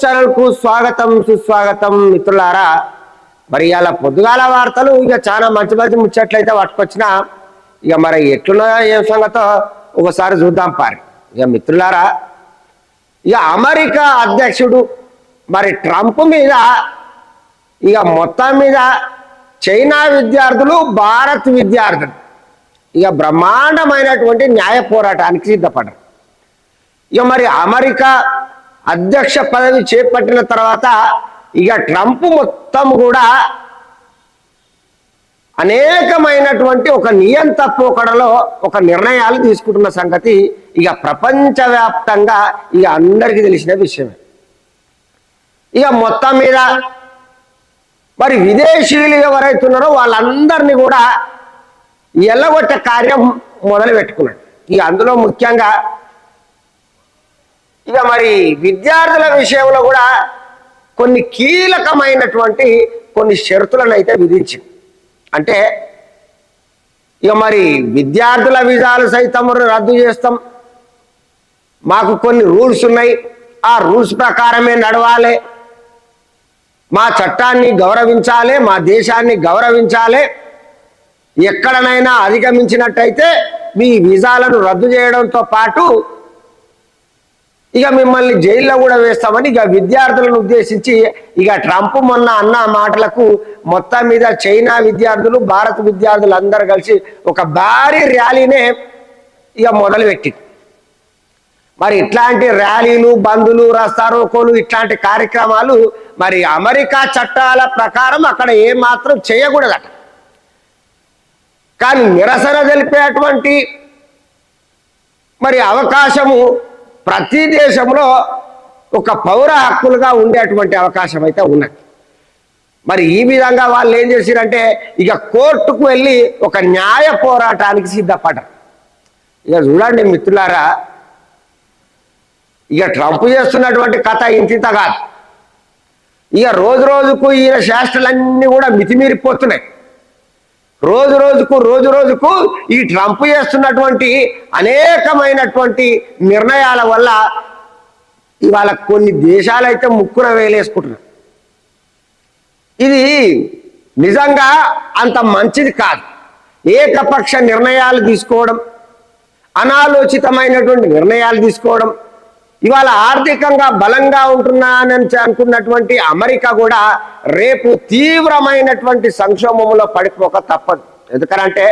ఉషోదయం ఛానల్కు స్వాగతం సుస్వాగతం మిత్రులారా. మరి ఇలా పొద్దుగాల వార్తలు ఇక చాలా మంచి మంచి ముచ్చట్లయితే పట్టుకొచ్చిన ఇక మరి ఎట్లున్నదో ఏం సంగతో ఒకసారి చూద్దాం పారి. ఇక మిత్రులారా ఇక అమెరికా అధ్యక్షుడు మరి ట్రంప్ మీద ఇక మొత్తం మీద చైనా విద్యార్థులు భారత్ విద్యార్థులు ఇక బ్రహ్మాండమైనటువంటి న్యాయ పోరాటానికి సిద్ధపడరు ఇక మరి అమెరికా అధ్యక్ష పదవి చేపట్టిన తర్వాత ఇక ట్రంప్ మొత్తం కూడా అనేకమైనటువంటి ఒక నియంత పోకడలో ఒక నిర్ణయాలు తీసుకుంటున్న సంగతి ఇక ప్రపంచవ్యాప్తంగా ఇక అందరికీ తెలిసిన విషయమే. ఇక మొత్తం మీద మరి విదేశీయులు ఎవరైతే ఉన్నారో వాళ్ళందరినీ కూడా ఎల్లగొట్టే కార్యం మొదలు పెట్టుకున్నాడు ఇక అందులో ముఖ్యంగా ఇక మరి విద్యార్థుల విషయంలో కూడా కొన్ని కీలకమైనటువంటి కొన్ని షరతులను అయితే విధించింది. అంటే ఇక మరి విద్యార్థుల విజాలు సైతం రద్దు చేస్తాం. మాకు కొన్ని రూల్స్ ఉన్నాయి. ఆ రూల్స్ ప్రకారమే నడవాలి. మా చట్టాన్ని గౌరవించాలి మా దేశాన్ని గౌరవించాలి. ఎక్కడనైనా అధిగమించినట్టయితే మీ వీజాలను రద్దు చేయడంతో పాటు ఇక మిమ్మల్ని జైల్లో కూడా వేస్తామని ఇక విద్యార్థులను ఉద్దేశించి ఇక ట్రంప్ మొన్న అన్న మాటలకు మొత్తం మీద చైనా విద్యార్థులు భారత విద్యార్థులు అందరు కలిసి ఒక భారీ ర్యాలీనే ఇక మొదలుపెట్టి మరి ఇట్లాంటి ర్యాలీలు బంధులు రస్తారోకోలు ఇట్లాంటి కార్యక్రమాలు మరి అమెరికా చట్టాల ప్రకారం అక్కడ ఏమాత్రం చేయకూడదట. కానీ నిరసన తెలిపేటువంటి మరి అవకాశము ప్రతి దేశంలో ఒక పౌర హక్కులుగా ఉండేటువంటి అవకాశం అయితే ఉన్నది. మరి ఈ విధంగా వాళ్ళు ఏం చేసిరంటే ఇక కోర్టుకు వెళ్ళి ఒక న్యాయ పోరాటానికి సిద్ధపడ్డారు. ఇక చూడండి మిత్రులారా ఇక ట్రంప్ చేస్తున్నటువంటి కథ ఇంత కాదు. ఇక రోజు రోజుకు ఈయన శాస్త్రాలన్నీ కూడా మితిమీరిపోతున్నాయి. రోజు రోజుకు రోజు రోజుకు ఈ ట్రంప్ చేస్తున్నటువంటి అనేకమైనటువంటి నిర్ణయాల వల్ల ఇవాళ కొన్ని దేశాలైతే ముక్కున వేలేసుకుంటున్నారు. ఇది నిజంగా అంత మంచిది కాదు. ఏకపక్ష నిర్ణయాలు తీసుకోవడం అనాలోచితమైనటువంటి నిర్ణయాలు తీసుకోవడం ఇవాళ ఆర్థికంగా బలంగా ఉంటున్నానని అనుకున్నటువంటి అమెరికా కూడా రేపు తీవ్రమైనటువంటి సంక్షోభంలో పడిపోక తప్పదు. ఎందుకంటే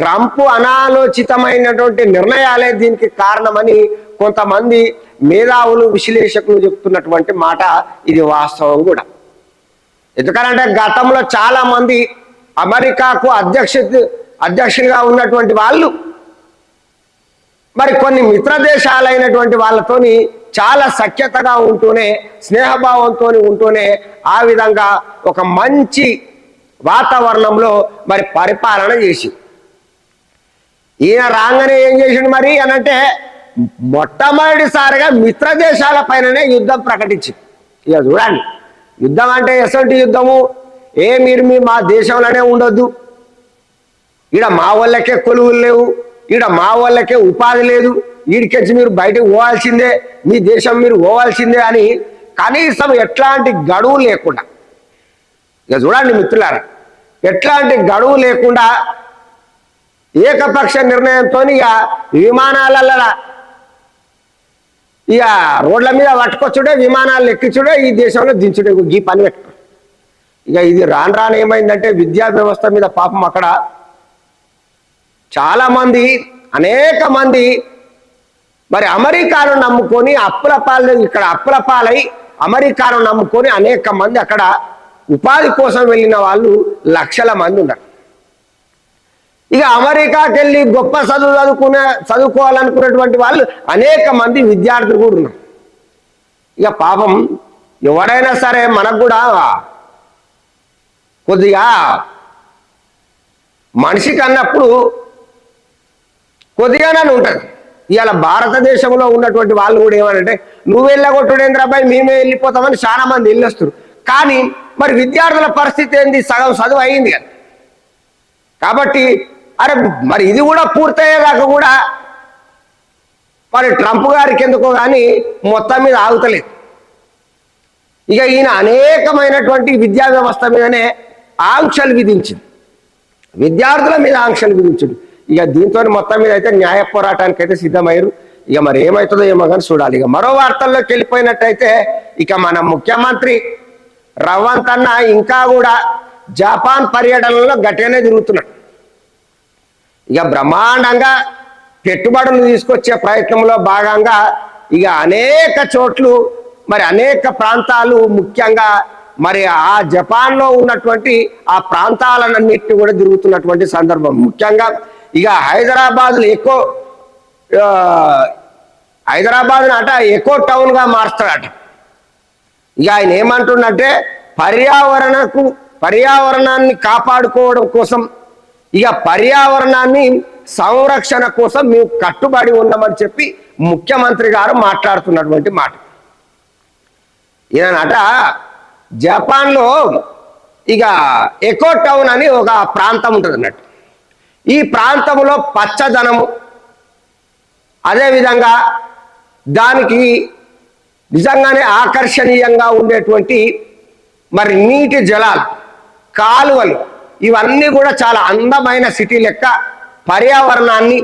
ట్రంప్ అనాలోచితమైనటువంటి నిర్ణయాలే దీనికి కారణమని కొంతమంది మేధావులు విశ్లేషకులు చెప్తున్నటువంటి మాట ఇది వాస్తవం కూడా. ఎందుకంటే గతంలో చాలా మంది అమెరికాకు అధ్యక్ష అధ్యక్షులుగా ఉన్నటువంటి వాళ్ళు మరి కొన్ని మిత్ర దేశాలైనటువంటి వాళ్ళతోని చాలా సఖ్యతగా ఉంటూనే స్నేహభావంతో ఉంటూనే ఆ విధంగా ఒక మంచి వాతావరణంలో మరి పరిపాలన చేసి. ఈయన రాగానే ఏం చేసిండు మరి అనంటే మొట్టమొదటిసారిగా మిత్ర దేశాల పైననే యుద్ధం ప్రకటించింది ఇక చూడండి యుద్ధం అంటే ఎసంటి యుద్ధము? ఏ మీరు మీ మా దేశంలోనే ఉండొద్దు. ఇక మా వాళ్ళకే కొలువులు లేవు. ఈడ మా వాళ్ళకే ఉపాధి లేదు. వీడికెచ్చి మీరు బయటకు పోవాల్సిందే మీ దేశం మీరు పోవాల్సిందే అని కనీసం ఎట్లాంటి గడువు లేకుండా. ఇక చూడండి మిత్రులారా ఎట్లాంటి గడువు లేకుండా ఏకపక్ష నిర్ణయంతో ఇక విమానాలలో ఇక రోడ్ల మీద పట్టుకొచ్చుడే విమానాలు ఎక్కించుడే ఈ దేశంలో దించుడే ఈ పని పెట్టుకో ఇక ఇది రాను రాను ఏమైందంటే విద్యా వ్యవస్థ మీద పాపం అక్కడ చాలా మంది అనేక మంది మరి అమెరికాను నమ్ముకొని అప్పుల పాలు ఇక్కడ అప్పుల పాలై అమెరికాను నమ్ముకొని అనేక మంది అక్కడ ఉపాధి కోసం వెళ్ళిన వాళ్ళు లక్షల మంది ఉన్నారు. ఇక అమెరికాకి వెళ్ళి గొప్ప చదువు చదువుకునే చదువుకోవాలనుకున్నటువంటి వాళ్ళు అనేక మంది విద్యార్థులు కూడా ఉన్నారు. ఇక పాపం ఎవరైనా సరే మనకు కూడా కొద్దిగా మనిషికి అన్నప్పుడు కొద్దిగానే ఉంటుంది. ఇవాళ భారతదేశంలో ఉన్నటువంటి వాళ్ళు కూడా ఏమనంటే నువ్వు వెళ్ళగొట్టుడేంద్రాబాయ్ మేమే వెళ్ళిపోతామని చాలా మంది వెళ్ళొస్తారు. కానీ మరి విద్యార్థుల పరిస్థితి ఏంది? సగం చదువు అయింది కదా. కాబట్టి అరే మరి ఇది కూడా పూర్తయ్యేదాకా కూడా మరి ట్రంప్ గారికి ఎందుకో కానీ మొత్తం మీద ఆగుతలేదు. ఇక ఈయన అనేకమైనటువంటి విద్యా వ్యవస్థ మీదనే ఆంక్షలు విధించింది. విద్యార్థుల మీద ఆంక్షలు విధించుడు ఇక దీంతో మొత్తం మీద అయితే న్యాయ పోరాటానికి అయితే సిద్ధమయ్యారు. ఇక మరి ఏమవుతుందో ఏమో కానీ చూడాలి. ఇక మరో వార్తల్లోకి వెళ్ళిపోయినట్టయితే ఇక మన ముఖ్యమంత్రి రవంత్ అన్న ఇంకా కూడా జపాన్ పర్యటనలో గట్టిగానే తిరుగుతున్నాడు. ఇక బ్రహ్మాండంగా పెట్టుబడులు తీసుకొచ్చే ప్రయత్నంలో భాగంగా ఇక అనేక చోట్లు మరి అనేక ప్రాంతాలు ముఖ్యంగా మరి ఆ జపాన్లో ఉన్నటువంటి ఆ ప్రాంతాలన్నింటినీ కూడా తిరుగుతున్నటువంటి సందర్భం. ముఖ్యంగా ఇక హైదరాబాద్లో ఎక్కువ హైదరాబాద్ని అట ఎక్కువ టౌన్గా మారుస్తాడట ఇక ఆయన ఏమంటుండంటే పర్యావరణకు పర్యావరణాన్ని కాపాడుకోవడం కోసం ఇక పర్యావరణాన్ని సంరక్షణ కోసం మేము కట్టుబడి ఉన్నామని చెప్పి ముఖ్యమంత్రి గారు మాట్లాడుతున్నటువంటి మాట. ఈయనట జపాన్లో ఇక ఎకో టౌన్ అని ఒక ప్రాంతం ఉంటుంది అన్నట్టు ఈ ప్రాంతంలో పచ్చదనము. అదేవిధంగా దానికి నిజంగానే ఆకర్షణీయంగా ఉండేటువంటి మరి నీటి జలాలు కాలువలు ఇవన్నీ కూడా చాలా అందమైన సిటీ లెక్క పర్యావరణాన్ని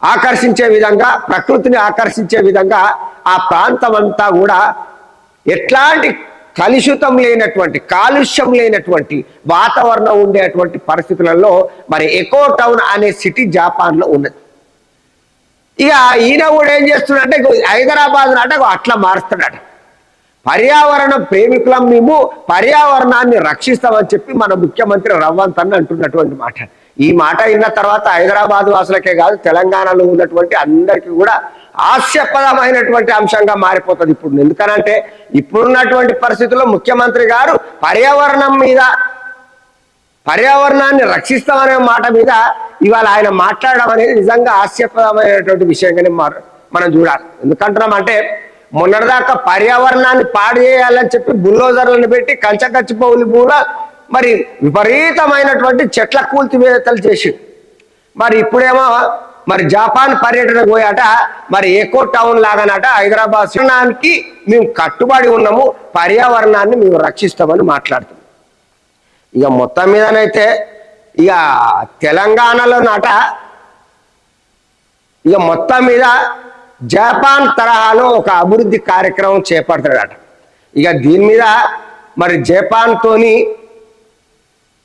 ఆకర్షించే విధంగా ప్రకృతిని ఆకర్షించే విధంగా ఆ ప్రాంతం అంతా కూడా ఎట్లాంటి కలుషితం లేనటువంటి కాలుష్యం లేనటువంటి వాతావరణం ఉండేటువంటి పరిస్థితులలో మరి ఎకో టౌన్ అనే సిటీ జాపాన్లో ఉన్నది. ఇక ఈయన కూడా ఏం చేస్తున్నాడంటే హైదరాబాద్ నాట అట్లా మారుస్తున్నాడు. పర్యావరణ ప్రేమికులం మేము పర్యావరణాన్ని రక్షిస్తామని చెప్పి మన ముఖ్యమంత్రి రవ్వంత్ అని అంటున్నటువంటి మాట. ఈ మాట విన్న తర్వాత హైదరాబాద్ వాసులకే కాదు తెలంగాణలో ఉన్నటువంటి అందరికీ కూడా హాస్యపదమైనటువంటి అంశంగా మారిపోతుంది ఇప్పుడు. ఎందుకనంటే ఇప్పుడున్నటువంటి పరిస్థితుల్లో ముఖ్యమంత్రి గారు పర్యావరణం మీద పర్యావరణాన్ని రక్షిస్తామనే మాట మీద ఇవాళ ఆయన మాట్లాడడం అనేది నిజంగా హాస్యప్రదమైనటువంటి విషయంగానే మారు మనం చూడాలి. ఎందుకంటున్నాం అంటే మొన్నటిదాకా పర్యావరణాన్ని పాడు చేయాలని చెప్పి బుల్లోజర్లను పెట్టి కంచకచ్చిపోవులు కూడా మరి విపరీతమైనటువంటి చెట్ల కూల్చివేతలు చేసి మరి ఇప్పుడేమో మరి జపాన్ పర్యటన పోయాట మరి ఎకో టౌన్ లాగానట హైదరాబాద్ శిక్షణానికి మేము కట్టుబడి ఉన్నాము పర్యావరణాన్ని మేము రక్షిస్తామని మాట్లాడుతున్నాం. ఇక మొత్తం మీదనైతే ఇక తెలంగాణలో నాట ఇక మొత్తం మీద జపాన్ తరహాలో ఒక అభివృద్ధి కార్యక్రమం చేపడతాడట. ఇక దీని మీద మరి జపాన్తోని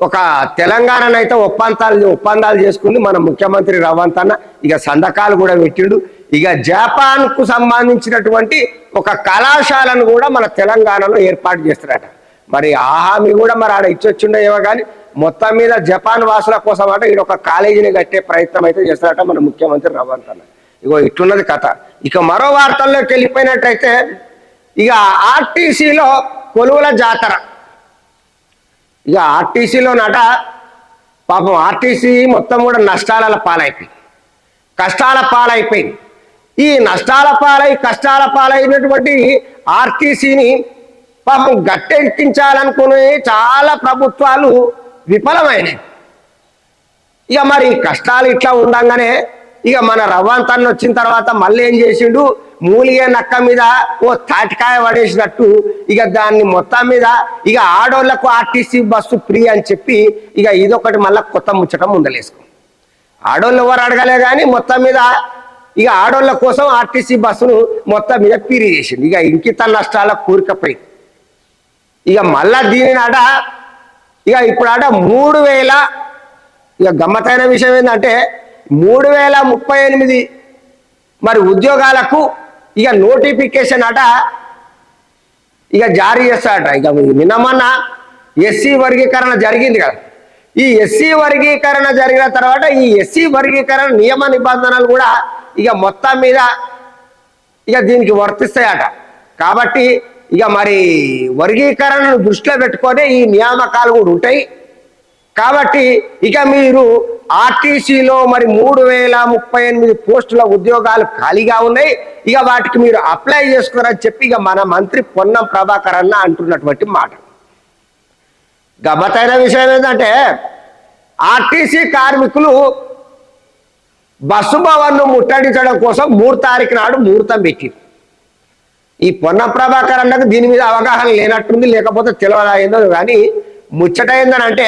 ఒక తెలంగాణనైతే ఒప్పందాలు ఒప్పందాలు చేసుకుంది మన ముఖ్యమంత్రి రవంత్ అన్న ఇక సంతకాలు కూడా పెట్టిండు. ఇక జపాన్కు సంబంధించినటువంటి ఒక కళాశాలను కూడా మన తెలంగాణలో ఏర్పాటు చేస్తారట. మరి ఆ హామీ కూడా మరి ఆడ ఇచ్చొచ్చిండో ఏమో కానీ మొత్తం మీద జపాన్ వాసుల కోసం అట ఈడ ఒక కాలేజీని కట్టే ప్రయత్నం అయితే చేస్తారట మన ముఖ్యమంత్రి రవంత్ అన్న ఇగో ఇట్లున్నది కథ. ఇక మరో వార్తల్లోకి వెళ్ళిపోయినట్టయితే ఇక ఆర్టీసీలో కొలువుల జాతర. ఇక ఆర్టీసీలో నట పాపం ఆర్టీసీ మొత్తం కూడా నష్టాల పాలైపోయింది. కష్టాల పాలైపోయింది. ఈ నష్టాల పాలై కష్టాల పాలైనటువంటి ఆర్టీసీని పాపం గట్టెక్కించాలనుకునే చాలా ప్రభుత్వాలు విఫలమైనవి. ఇక మరి కష్టాలు ఇట్లా ఉండంగానే ఇక మన రవ్వంతన్న వచ్చిన తర్వాత మళ్ళీ ఏం చేసిండు? మూలిగే నక్క మీద ఓ తాటికాయ పడేసినట్టు ఇక దాన్ని మొత్తం మీద ఇక ఆడోళ్ళకు ఆర్టీసీ బస్సు ఫ్రీ అని చెప్పి ఇక ఇదొకటి మళ్ళీ కొత్త ముచ్చటం ముందలేసుకో. ఆడోళ్ళు ఎవరు అడగలే కానీ మొత్తం మీద ఇక ఆడోళ్ళ కోసం ఆర్టీసీ బస్సును మొత్తం మీద పీరి చేసింది. ఇక ఇంకిత నష్టాల కూరికపోయి ఇక మళ్ళా దీనినాట ఇక ఇప్పుడు ఆడ మూడు వేల ఇక గమ్మతైన విషయం ఏంటంటే మూడు వేల ముప్పై ఎనిమిది మరి ఉద్యోగాలకు ఇక నోటిఫికేషన్ అట ఇక జారీ చేస్తాడట. ఇక నిన్నమన్న ఎస్సీ వర్గీకరణ జరిగింది కదా. ఈ ఎస్సీ వర్గీకరణ జరిగిన తర్వాత ఈ ఎస్సీ వర్గీకరణ నియమ నిబంధనలు కూడా ఇక మొత్తం మీద ఇక దీనికి వర్తిస్తాయట. కాబట్టి ఇక మరి వర్గీకరణను దృష్టిలో పెట్టుకొని ఈ నియామకాలు కూడా ఉంటాయి. కాబట్టి ఇక మీరు ఆర్టీసీలో మరి మూడు వేల ముప్పై ఎనిమిది పోస్టుల ఉద్యోగాలు ఖాళీగా ఉన్నాయి. ఇక వాటికి మీరు అప్లై చేసుకోరని చెప్పి ఇక మన మంత్రి పొన్నం ప్రభాకర్ అన్న అంటున్నటువంటి మాట. గమ్మతైన విషయం ఏంటంటే ఆర్టీసీ కార్మికులు బస్సు భవన్ను ముట్టడించడం కోసం మూడు తారీఖు నాడు ముహూర్తం పెట్టింది ఈ పొన్న ప్రభాకర్ అన్నకు దీని మీద అవగాహన లేనట్టుంది లేకపోతే తెలియదా ఏందో కానీ ముచ్చట ఏందనంటే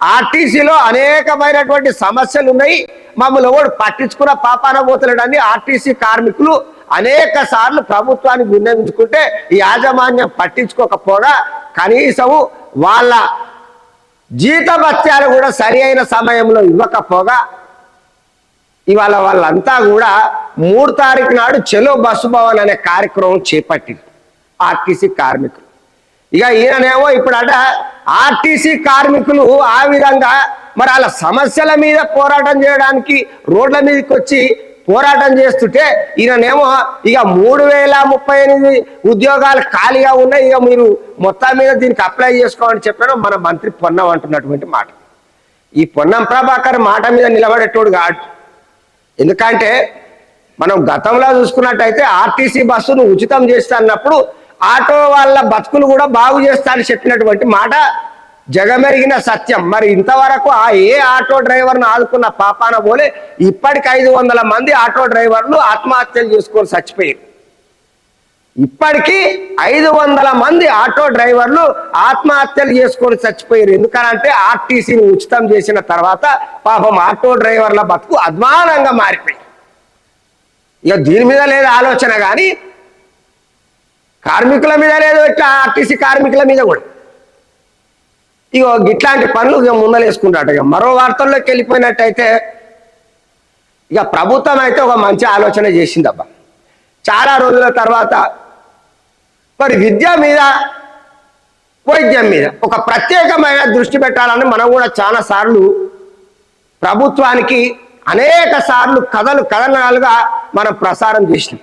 ఆర్టీసీలో అనేకమైనటువంటి సమస్యలు ఉన్నాయి మమ్మల్ని ఎవడు పట్టించుకున్న పాపాన పోతలేడని ఆర్టీసీ కార్మికులు అనేక సార్లు ప్రభుత్వానికి విన్నవించుకుంటే ఈ యాజమాన్యం పట్టించుకోకపోగా కనీసం వాళ్ళ జీతభత్యాలు కూడా సరి అయిన సమయంలో ఇవ్వకపోగా ఇవాళ వాళ్ళంతా కూడా మూడు తారీఖు నాడు చెలో బస్సు భవన్ అనే కార్యక్రమం చేపట్టింది ఆర్టీసీ కార్మికులు. ఇక ఈయననేమో ఇప్పుడు అట ఆర్టీసీ కార్మికులు ఆ విధంగా మరి వాళ్ళ సమస్యల మీద పోరాటం చేయడానికి రోడ్ల మీదకి వచ్చి పోరాటం చేస్తుంటే ఈయననేమో ఇక మూడు వేల ముప్పై ఎనిమిది ఉద్యోగాలు ఖాళీగా ఉన్నాయి. ఇక మీరు మొత్తం మీద దీనికి అప్లై చేసుకోమని చెప్పాను. మన మంత్రి పొన్నం అంటున్నటువంటి మాట. ఈ పొన్నం ప్రభాకర్ మాట మీద నిలబడేటోడు కాదు ఎందుకంటే మనం గతంలో చూసుకున్నట్టయితే ఆర్టీసీ బస్సును ఉచితం చేస్తా అన్నప్పుడు ఆటో వాళ్ళ బతుకులు కూడా బాగు చేస్తారని చెప్పినటువంటి మాట జగమెరిగిన సత్యం. మరి ఇంతవరకు ఆ ఏ ఆటో డ్రైవర్ను ఆదుకున్న పాపాన పోలే ఇప్పటికి ఐదు వందల మంది ఆటో డ్రైవర్లు ఆత్మహత్యలు చేసుకొని చచ్చిపోయారు. ఇప్పటికీ ఐదు వందల మంది ఆటో డ్రైవర్లు ఆత్మహత్యలు చేసుకొని చచ్చిపోయారు. ఎందుకనంటే ఆర్టీసీని ఉచితం చేసిన తర్వాత పాపం ఆటో డ్రైవర్ల బతుకు అద్మానంగా మారిపోయి ఇక దీని మీద లేదు ఆలోచన కానీ కార్మికుల మీద లేదు ఇట్లా ఆర్టీసీ కార్మికుల మీద కూడా. ఇగో ఇట్లాంటి పనులు ఇక ముందలేసుకుంటాడు ఇక మరో వార్తల్లోకి వెళ్ళిపోయినట్టయితే ఇక ప్రభుత్వం అయితే ఒక మంచి ఆలోచన చేసిందబ్బా. చాలా రోజుల తర్వాత మరి విద్య మీద వైద్యం మీద ఒక ప్రత్యేకమైన దృష్టి పెట్టాలని మనం కూడా చాలా సార్లు ప్రభుత్వానికి అనేక సార్లు కథలు కథనాలుగా మనం ప్రసారం చేసినాం.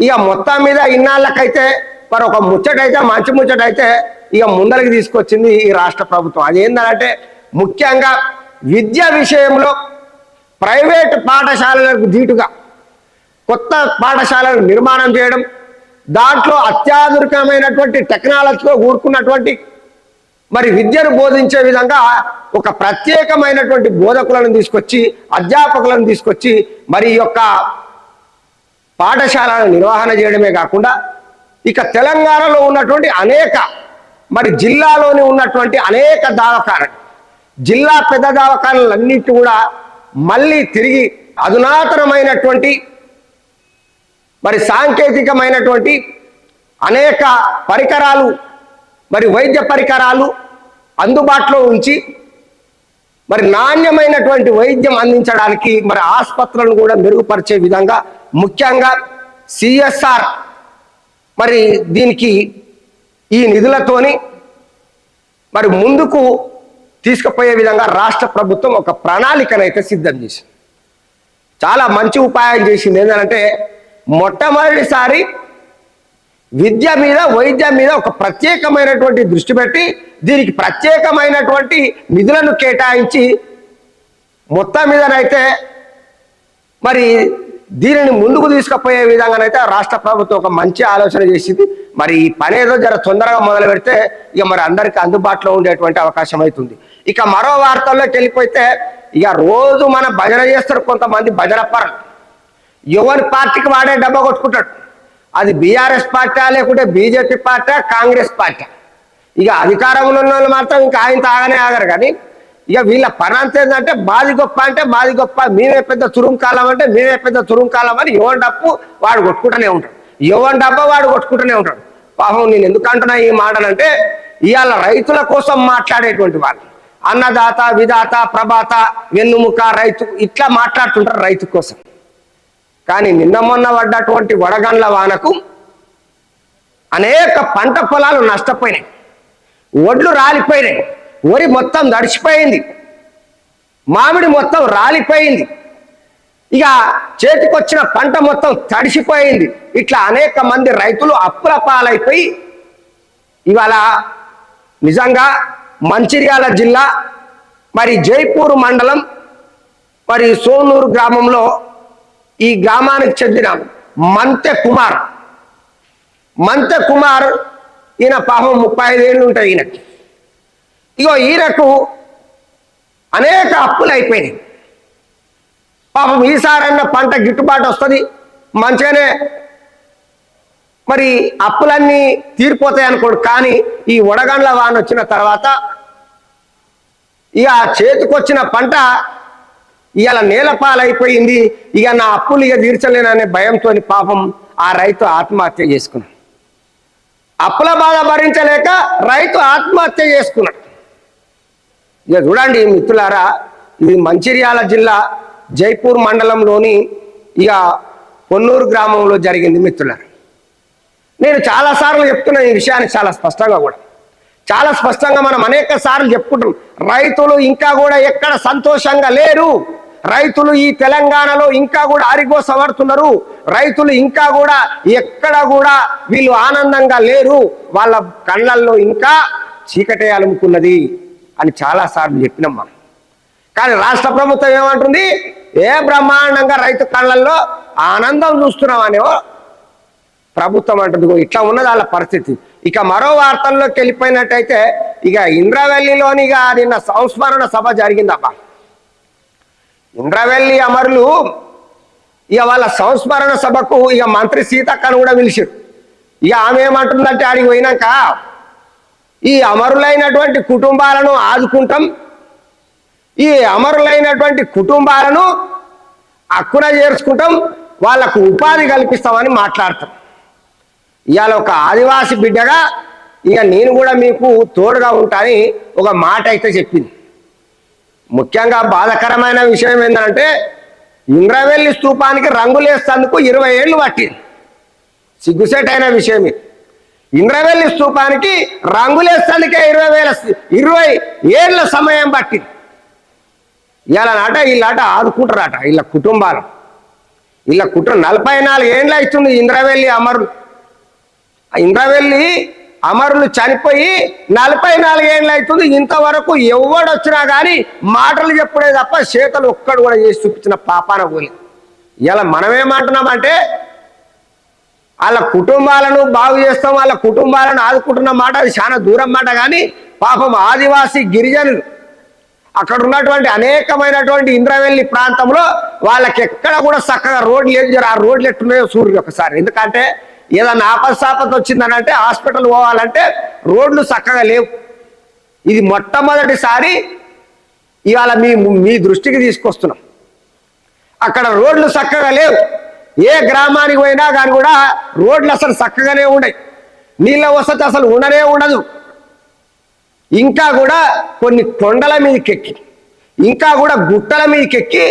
ఇక మొత్తం మీద ఇన్నాళ్ళకైతే మరి ఒక ముచ్చటైతే మంచి ముచ్చటైతే ఇక ముందరికి తీసుకొచ్చింది ఈ రాష్ట్ర ప్రభుత్వం. అదేంటంటే ముఖ్యంగా విద్య విషయంలో ప్రైవేట్ పాఠశాలలకు ధీటుగా కొత్త పాఠశాలను నిర్మాణం చేయడం దాంట్లో అత్యాధునికమైనటువంటి టెక్నాలజీతో కూడుకున్నటువంటి మరి విద్యను బోధించే విధంగా ఒక ప్రత్యేకమైనటువంటి బోధకులను తీసుకొచ్చి అధ్యాపకులను తీసుకొచ్చి మరి ఈ యొక్క పాఠశాలను నిర్వహణ చేయడమే కాకుండా ఇక తెలంగాణలో ఉన్నటువంటి అనేక మరి జిల్లాలోని ఉన్నటువంటి అనేక దవాఖానలు జిల్లా పెద్ద దవాఖానలన్నిటి కూడా మళ్ళీ తిరిగి అధునాతనమైనటువంటి మరి సాంకేతికమైనటువంటి అనేక పరికరాలు మరి వైద్య పరికరాలు అందుబాటులో ఉంచి మరి నాణ్యమైనటువంటి వైద్యం అందించడానికి మరి ఆసుపత్రులను కూడా మెరుగుపరిచే విధంగా ముఖ్యంగా సిఎస్ఆర్ మరి దీనికి ఈ నిధులతోని మరి ముందుకు తీసుకుపోయే విధంగా రాష్ట్ర ప్రభుత్వం ఒక ప్రణాళికనైతే సిద్ధం చేసింది. చాలా మంచి ఉపాయం చేసింది. ఏంటంటే మొట్టమొదటిసారి విద్య మీద వైద్యం మీద ఒక ప్రత్యేకమైనటువంటి దృష్టి పెట్టి దీనికి ప్రత్యేకమైనటువంటి నిధులను కేటాయించి మొత్తం మీదనైతే మరి దీనిని ముందుకు తీసుకుపోయే విధంగానైతే రాష్ట్ర ప్రభుత్వం ఒక మంచి ఆలోచన చేసింది. మరి ఈ పని ఏదో జర తొందరగా మొదలు పెడితే ఇక మరి అందరికి అందుబాటులో ఉండేటువంటి అవకాశం అవుతుంది. ఇక మరో వార్తల్లోకి వెళ్ళిపోతే ఇక రోజు మన భజన చేస్తారు కొంతమంది భజన పరం ఎవరి పార్టీకి వాడే డబ్బా కొట్టుకుంటాడు. అది బీఆర్ఎస్ పార్టీ లేకుంటే బీజేపీ పార్టీ కాంగ్రెస్ పార్టీ ఇక అధికారంలో ఉన్న వాళ్ళు మాత్రం ఇంకా ఆయన తాగానే ఆగరు కానీ ఇక వీళ్ళ పని అంత ఏంటంటే మాది గొప్ప అంటే మాది గొప్ప మేమే పెద్ద తురుంకాలం అంటే మేమే పెద్ద తురుంకాలం అని ఎవరి డప్పు వాడు కొట్టుకుంటూనే ఉంటాడు. ఎవరి డబ్బా వాడు కొట్టుకుంటూనే ఉంటాడు. పాపం నేను ఎందుకు అంటున్నా ఈ మాటలంటే ఇవాళ రైతుల కోసం మాట్లాడేటువంటి వాళ్ళు. అన్నదాత విధాత ప్రభాత వెన్నుముక రైతు ఇట్లా మాట్లాడుతుంటారు రైతు కోసం. కానీ నిన్న మొన్న పడ్డటువంటి వడగండ్ల వానకు అనేక పంట పొలాలు నష్టపోయినాయి. ఒడ్లు రాలిపోయినాయి. వరి మొత్తం దడిచిపోయింది మామిడి మొత్తం రాలిపోయింది. ఇక చేతికొచ్చిన పంట మొత్తం తడిసిపోయింది. ఇట్లా అనేక మంది రైతులు అప్పుల పాలైపోయి ఇవాళ నిజంగా మంచిర్యాల జిల్లా మరి జైపూర్ మండలం మరి సోనూరు గ్రామంలో ఈ గ్రామానికి చెందిన మంతె కుమార్. మంతె కుమార్ ఈయన పాపం ముప్పై ఐదేళ్ళు ఉంటాయి ఈయనకి. ఇగో ఈయనకు అనేక అప్పులు అయిపోయినాయి. పాపం ఈసారన్న పంట గిట్టుబాటు వస్తుంది మంచిగానే మరి అప్పులన్నీ తీరిపోతాయి అనుకోడు కానీ ఈ వడగండ్ల వాన వచ్చిన తర్వాత ఇక చేతికొచ్చిన పంట ఇవాళ నేలపాలైపోయింది ఇక నా అప్పులు ఇక తీర్చలేననే భయంతో పాపం ఆ రైతు ఆత్మహత్య చేసుకున్నాడు. అప్పుల బాధ భరించలేక రైతు ఆత్మహత్య చేసుకున్నాడు. ఇక చూడండి మిత్రులారా ఇది మంచిర్యాల జిల్లా జైపూర్ మండలంలోని ఇక పొన్నూరు గ్రామంలో జరిగింది మిత్రులారా. నేను చాలాసార్లు చెప్తున్నా ఈ విషయాన్ని చాలా స్పష్టంగా కూడా. చాలా స్పష్టంగా మనం అనేక సార్లు చెప్పుకుంటాం రైతులు ఇంకా కూడా ఎక్కడ సంతోషంగా లేరు. రైతులు ఈ తెలంగాణలో ఇంకా కూడా ఆరిగోసపడుతున్నారు రైతులు ఇంకా కూడా ఎక్కడ కూడా వీళ్ళు ఆనందంగా లేరు. వాళ్ళ కళ్ళల్లో ఇంకా చీకటే అలుముకున్నది. అని చాలా సార్లు చెప్పినాం మనం. కానీ రాష్ట్ర ప్రభుత్వం ఏమంటుంది? ఏ బ్రహ్మాండంగా రైతు కళ్ళల్లో ఆనందం చూస్తున్నామనేవో ప్రభుత్వం అంటుంది ఇట్లా ఉన్నది వాళ్ళ పరిస్థితి. ఇక మరో వార్తల్లోకి వెళ్ళిపోయినట్టయితే ఇక ఇంద్రవెల్లిలోని ఇక నిన్న సంస్మరణ సభ జరిగిందబ్బా. ఇంద్రవెల్లి అమరులు ఇక వాళ్ళ సంస్మరణ సభకు ఇక మంత్రి సీతక్కను కూడా పిలిచారు ఇక ఆమె ఏమంటుందంటే ఆడికి పోయినాక ఈ అమరులైనటువంటి కుటుంబాలను ఆదుకుంటాం. ఈ అమరులైనటువంటి కుటుంబాలను అక్కున చేర్చుకుంటాం. వాళ్ళకు ఉపాధి కల్పిస్తామని మాట్లాడతాం. ఇవాళ ఒక ఆదివాసి బిడ్డగా ఇక నేను కూడా మీకు తోడుగా ఉంటానని ఒక మాట అయితే చెప్పింది. ముఖ్యంగా బాధకరమైన విషయం ఏంటంటే ఇంద్రవెల్లి స్తూపానికి రంగులేస్తేందుకు ఇరవై ఏళ్ళు పట్టింది. సిగ్గుసేటైన విషయం ఇది ఇంద్రవెల్లి స్థూపానికి రంగులేస్తానికే ఇరవై వేల ఇరవై ఏళ్ళ సమయం పట్టింది. ఇలా నాట వీళ్ళట ఆదుకుంటారట వీళ్ళ కుటుంబాలు. వీళ్ళ కుటుంబం నలభై నాలుగు ఏండ్లు అవుతుంది ఇంద్రవెల్లి అమరులు. ఇంద్రవెల్లి అమరులు చనిపోయి నలభై నాలుగేళ్ళు అవుతుంది. ఇంతవరకు ఎవడొచ్చినా కానీ మాటలు చెప్పుడే తప్ప చేతలు ఒక్కడు కూడా చేసి చూపించిన పాపాన పోలి. ఇలా మనమేమంటున్నామంటే వాళ్ళ కుటుంబాలను బాగు చేస్తాం వాళ్ళ కుటుంబాలను ఆదుకుంటున్న మాట అది చాలా దూరం మాట. కానీ పాపం ఆదివాసీ గిరిజనులు అక్కడ ఉన్నటువంటి అనేకమైనటువంటి ఇంద్రవెల్లి ప్రాంతంలో వాళ్ళకి ఎక్కడ కూడా చక్కగా రోడ్లు ఏం జర ఆ రోడ్లు ఎట్టున్నాయో చూడు ఒకసారి. ఎందుకంటే ఏదన్నా ఆపత్సాపత వచ్చిందని అంటే హాస్పిటల్ పోవాలంటే రోడ్లు చక్కగా లేవు. ఇది మొట్టమొదటిసారి ఇవాళ మీ మీ దృష్టికి తీసుకొస్తున్నాం. అక్కడ రోడ్లు చక్కగా లేవు. ఏ గ్రామానికి పోయినా కానీ కూడా రోడ్లు అసలు చక్కగానే ఉండయి నీళ్ళ వసతి అసలు ఉండనే ఉండదు. ఇంకా కూడా కొన్ని కొండల మీదకెక్కి ఇంకా కూడా గుట్టల మీదకెక్కి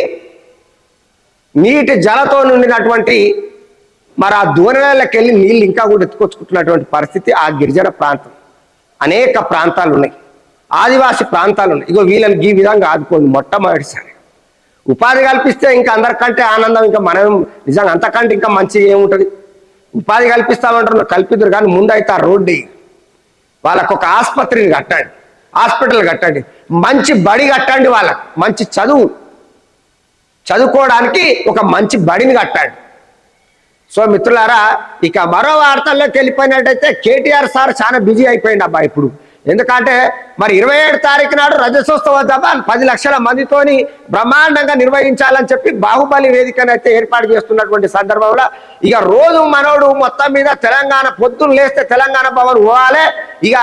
నీటి జలతో నిండినటువంటి మరి ఆ దూరలకి వెళ్ళి నీళ్ళు ఇంకా కూడా ఎత్తుకొచ్చుకుంటున్నటువంటి పరిస్థితి ఆ గిరిజన ప్రాంతం. అనేక ప్రాంతాలు ఉన్నాయి ఆదివాసి ప్రాంతాలు ఉన్నాయి ఇగో వీళ్ళని ఈ విధంగా ఆదుకోండి మొట్టమొదటిసారి. ఉపాధి కల్పిస్తే ఇంకా అందరికంటే ఆనందం ఇంకా మనం నిజంగా అంతకంటే ఇంకా మంచి ఏముంటుంది? ఉపాధి కల్పిస్తామంటారు కల్పిద్దరు కానీ ముందైతే ఆ రోడ్డు వాళ్ళకు ఒక ఆసుపత్రిని కట్టండి హాస్పిటల్ కట్టండి మంచి బడి కట్టండి వాళ్ళకు మంచి చదువు. చదువుకోవడానికి ఒక మంచి బడిని కట్టండి. సో మిత్రులారా ఇక మరో వార్తల్లోకి వెళ్ళిపోయినట్టయితే కేటీఆర్ సార్ చాలా బిజీ అయిపోయింది అబ్బా ఇప్పుడు. ఎందుకంటే మరి ఇరవై ఏడు తారీఖు నాడు రజతోత్సవ సభ పది లక్షల మందితోని బ్రహ్మాండంగా నిర్వహించాలని చెప్పి బాహుబలి వేదికను అయితే ఏర్పాటు చేస్తున్నటువంటి సందర్భంలో ఇక రోజు మనోడు మొత్తం మీద తెలంగాణ పొద్దున్న లేస్తే తెలంగాణ భవన్ పోవాలి. ఇక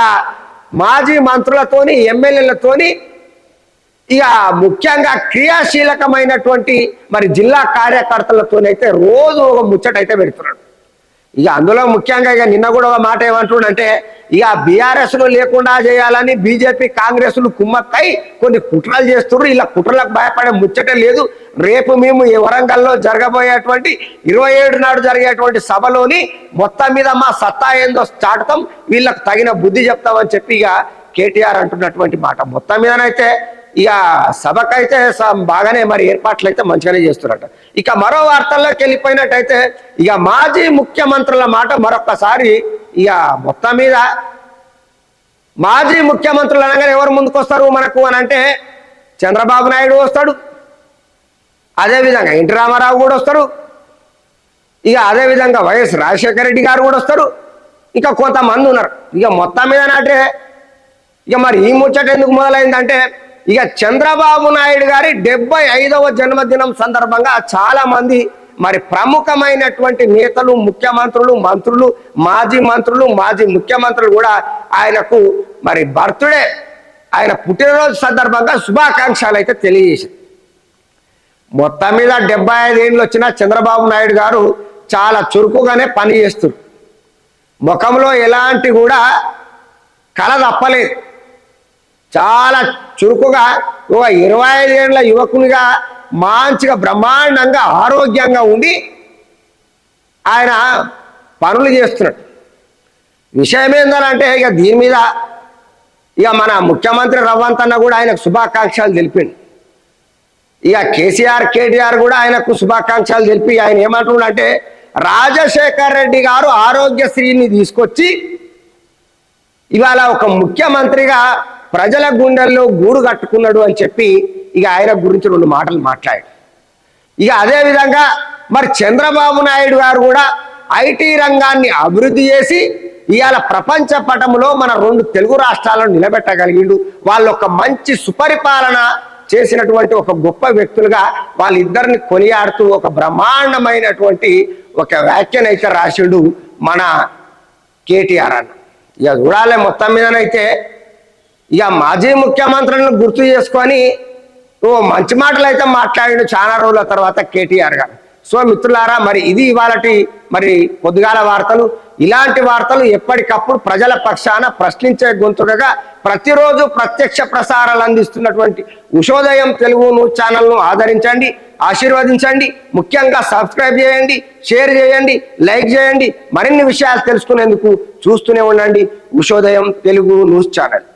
మాజీ మంత్రులతోని ఎమ్మెల్యేలతోని ఇక ముఖ్యంగా క్రియాశీలకమైనటువంటి మరి జిల్లా కార్యకర్తలతోనైతే రోజు ఒక ముచ్చట అయితే పెడుతున్నాడు. ఇక అందులో ముఖ్యంగా ఇక నిన్న కూడా ఒక మాట ఏమంటుండంటే ఇక బీఆర్ఎస్ను లేకుండా చేయాలని బీజేపీ కాంగ్రెస్లు కుమ్మక్కై కొన్ని కుట్రలు చేస్తున్నారు ఇలా కుట్రలకు భయపడే ముచ్చటే లేదు. రేపు మేము ఈ వరంగల్లో జరగబోయేటువంటి ఇరవై ఏడు నాడు జరిగేటువంటి సభలోని మొత్తం మీద మా సత్తా ఏందో చాటుతాం. వీళ్ళకు తగిన బుద్ధి చెప్తామని చెప్పి ఇక కేటీఆర్ అంటున్నటువంటి మాట. మొత్తం మీదనైతే ఇక సభకైతే స- బాగానే మరి ఏర్పాట్లు అయితే మంచిగానే చేస్తున్నారట ఇక మరో వార్తల్లోకి వెళ్ళిపోయినట్టయితే ఇక మాజీ ముఖ్యమంత్రుల మాట మరొక్కసారి ఇక మొత్తం మీద మాజీ ముఖ్యమంత్రులు అనగానే ఎవరు ముందుకొస్తారు మనకు అని అంటే చంద్రబాబు నాయుడు వస్తాడు. అదేవిధంగా ఎన్టీ రామారావు కూడా వస్తారు. ఇక అదేవిధంగా వైఎస్ రాజశేఖర రెడ్డి గారు కూడా వస్తారు. ఇంకా కొంతమంది ఉన్నారు. ఇక మొత్తం మీద నాటే ఇక మరి ఈ ముచ్చట ఎందుకు మొదలైందంటే ఇక చంద్రబాబు నాయుడు గారి డెబ్బై ఐదవ జన్మదినం సందర్భంగా చాలా మంది మరి ప్రముఖమైనటువంటి నేతలు ముఖ్యమంత్రులు మంత్రులు మాజీ మంత్రులు మాజీ ముఖ్యమంత్రులు కూడా ఆయనకు మరి బర్త్డే ఆయన పుట్టినరోజు సందర్భంగా శుభాకాంక్షలు అయితే తెలియజేశారు. మొత్తం మీద డెబ్బై ఐదేళ్ళు వచ్చిన చంద్రబాబు నాయుడు గారు చాలా చురుకుగానే పని ముఖంలో ఎలాంటి కూడా కళ తప్పలేదు. చాలా చురుకుగా ఒక ఇరవై ఐదేళ్ళ యువకునిగా మంచిగా బ్రహ్మాండంగా ఆరోగ్యంగా ఉండి ఆయన పనులు చేస్తున్నాడు. విషయం ఏంటంటే ఇక దీని మీద ఇక మన ముఖ్యమంత్రి రవ్వంత్ అన్న కూడా ఆయనకు శుభాకాంక్షలు తెలిపిండు. ఇక కేసీఆర్ కేటీఆర్ కూడా ఆయనకు శుభాకాంక్షలు తెలిపి ఆయన ఏమంటున్నాడంటే రాజశేఖర్ రెడ్డి గారు ఆరోగ్యశ్రీని తీసుకొచ్చి ఇవాళ ఒక ముఖ్యమంత్రిగా ప్రజల గుండెల్లో గూడు కట్టుకున్నాడు అని చెప్పి ఇక ఆయన గురించి రెండు మాటలు మాట్లాడాడు. ఇక అదే విధంగా మరి చంద్రబాబు నాయుడు గారు కూడా ఐటీ రంగాన్ని అభివృద్ధి చేసి ఇవాళ ప్రపంచ పటంలో మన రెండు తెలుగు రాష్ట్రాలను నిలబెట్టగలిగిండు. వాళ్ళు ఒక మంచి సుపరిపాలన చేసినటువంటి ఒక గొప్ప వ్యక్తులుగా వాళ్ళిద్దరిని కొనియాడుతూ ఒక బ్రహ్మాండమైనటువంటి ఒక వ్యాఖ్యనైతే రాసిండు మన కేటీఆర్ అన్న. ఇక చూడాలి మొత్తం మీదనైతే ఇక మాజీ ముఖ్యమంత్రులను గుర్తు చేసుకొని ఓ మంచి మాటలు అయితే మాట్లాడిండు చాలా రోజుల తర్వాత కేటీఆర్ గారు. సో మిత్రులారా మరి ఇది ఇవాళటి మరి పొద్దుగాల వార్తలు. ఇలాంటి వార్తలు ఎప్పటికప్పుడు ప్రజల పక్షాన ప్రశ్నించే గొంతుడగా ప్రతిరోజు ప్రత్యక్ష ప్రసారాలు అందిస్తున్నటువంటి ఉషోదయం తెలుగు న్యూస్ ఛానల్ను ఆదరించండి ఆశీర్వదించండి ముఖ్యంగా సబ్స్క్రైబ్ చేయండి షేర్ చేయండి లైక్ చేయండి మరిన్ని విషయాలు తెలుసుకునేందుకు చూస్తూనే ఉండండి ఉషోదయం తెలుగు న్యూస్ ఛానల్.